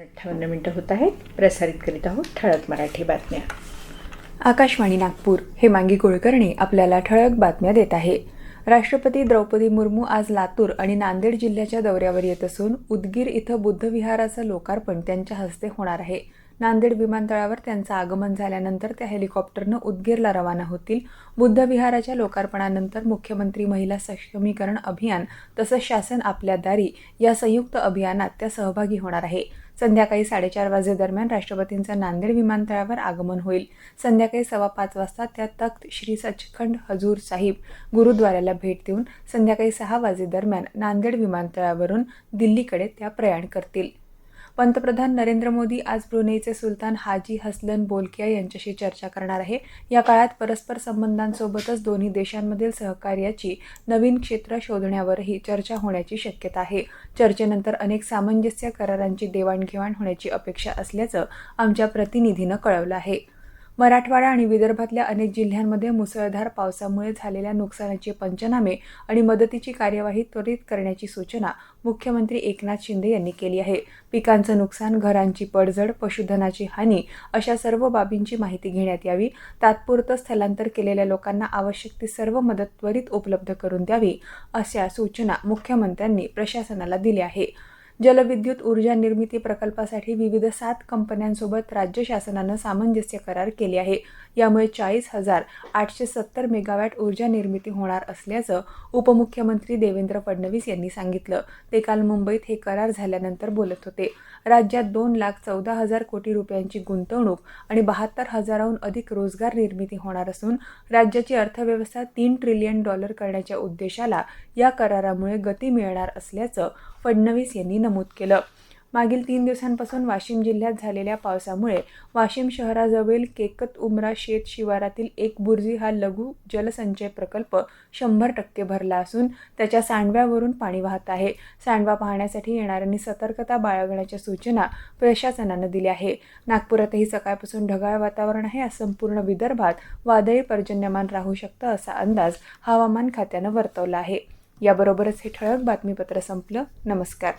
अठ्ठावन्न मिनटं होत आहेत. प्रसारित करीत आहोत ठळक मराठी बातम्या. आकाशवाणी नागपूर हे मांगी कुलकर्णी आपल्याला ठळक बातम्या देत आहे. राष्ट्रपती द्रौपदी मुर्मू आज लातूर आणि नांदेड जिल्ह्याच्या दौऱ्यावर येत असून उदगीर इथं बुद्ध विहाराचं लोकार्पण त्यांच्या हस्ते होणार आहे. नांदेड विमानतळावर त्यांचं आगमन झाल्यानंतर त्या हेलिकॉप्टरनं उदगीरला रवाना होतील. बुद्ध विहाराच्या लोकार्पणानंतर मुख्यमंत्री महिला सक्षमीकरण अभियान तसंच शासन आपल्या दारी या संयुक्त अभियानात त्या सहभागी होणार आहे. संध्याकाळी साडेचार वाजेदरम्यान राष्ट्रपतींचं नांदेड विमानतळावर आगमन होईल. संध्याकाळी सव्वा पाच वाजता त्या तख्त श्री सचखंड हजूर साहिब गुरुद्वाऱ्याला भेट देऊन संध्याकाळी सहा वाजेदरम्यान नांदेड विमानतळावरून दिल्लीकडे त्या प्रयाण करतील. पंतप्रधान नरेंद्र मोदी आज ब्रुनेचे सुलतान हाजी हसलन बोलकिया यांच्याशी चर्चा करणार आहे. या काळात परस्पर संबंधांसोबतच दोन्ही देशांमधील सहकार्याची नवीन क्षेत्र शोधण्यावरही चर्चा होण्याची शक्यता आहे. चर्चेनंतर अनेक सामंजस्य करारांची देवाणघेवाण होण्याची अपेक्षा असल्याचं आमच्या प्रतिनिधीनं कळवलं आहे. मराठवाडा आणि विदर्भातल्या अनेक जिल्ह्यांमध्ये मुसळधार पावसामुळे झालेल्या नुकसानाचे पंचनामे आणि मदतीची कार्यवाही त्वरित करण्याची सूचना मुख्यमंत्री एकनाथ शिंदे यांनी केली आहे. पिकांचं नुकसान घरांची पडझड पशुधनाची हानी अशा सर्व बाबींची माहिती घेण्यात यावी. तात्पुरतं स्थलांतर केलेल्या लोकांना आवश्यक ती सर्व मदत त्वरित उपलब्ध करून द्यावी अशा सूचना मुख्यमंत्र्यांनी प्रशासनाला दिल्या आहे जलविद्युत ऊर्जा निर्मिती प्रकल्पासाठी विविध सात कंपन्यांसोबत राज्य शासनानं सामंजस्य करार केले आहे. यामुळे चाळीस हजार आठशे सत्तर मेगावॅट ऊर्जा निर्मिती होणार असल्याचं उपमुख्यमंत्री देवेंद्र फडणवीस यांनी सांगितलं. ते काल मुंबईत हे करार झाल्यानंतर बोलत होते. राज्यात दोन लाख चौदा हजार कोटी रुपयांची गुंतवणूक आणि बहात्तर हजाराहून अधिक रोजगार निर्मिती होणार असून राज्याची अर्थव्यवस्था तीन ट्रिलियन डॉलर करण्याच्या उद्देशाला या करारामुळे गती मिळणार असल्याचं फडणवीस यांनी नमूद केलं. मागील तीन दिवसांपासून वाशिम जिल्ह्यात झालेल्या पावसामुळे वाशिम शहराजवळील केकत उमरा शेत शिवारातील एक बुर्जी हा लघु जलसंचय प्रकल्प शंभर टक्के भरला असून त्याच्या सांडव्यावरून पाणी वाहत आहे. सांडवा पाहण्यासाठी येणाऱ्यांनी सतर्कता बाळगण्याच्या सूचना प्रशासनानं दिल्या आहे नागपुरातही सकाळपासून ढगाळ वातावरण आहे. आज संपूर्ण विदर्भात वादळी पर्जन्यमान राहू शकतं असा अंदाज हवामान खात्यानं वर्तवला आहे. याबरोबरच हे ठळक बातमीपत्र संपलं. नमस्कार.